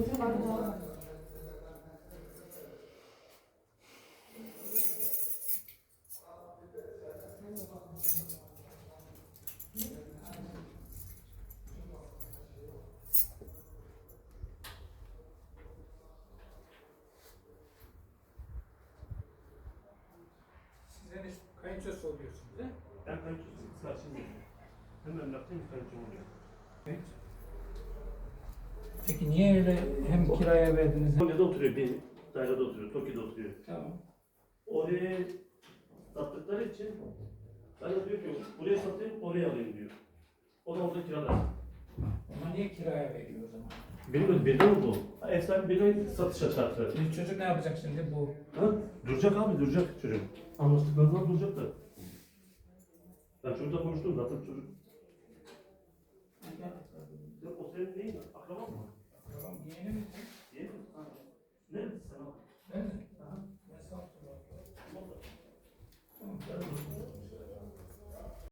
Sizin kayınçosu oluyorsunuz değil mi? Ben kayınçosuyum. Saçım Hemen laftan kayınço oluyor. Kayınço. Peki niye öyle hem kiraya verdiniz. Konya'da oturuyor, bir dairede oturuyor, Toki'de oturuyor. Tamam. Oraya sattıkları için ben de diyor ki buraya satayım, oraya alayım diyor. O da orada kiralar. Ama niye kiraya veriyor o zaman? Bilmiyorum, bu? Ev sahibi birden satışa çarptı. Şimdi çocuk ne yapacak şimdi bu? Ha? Duracak abi, duracak çocuk. Anlaştıklarından duracak da. Ben çocukla konuştum zaten çocuk. O senin neyin? Akraban mı? Amen.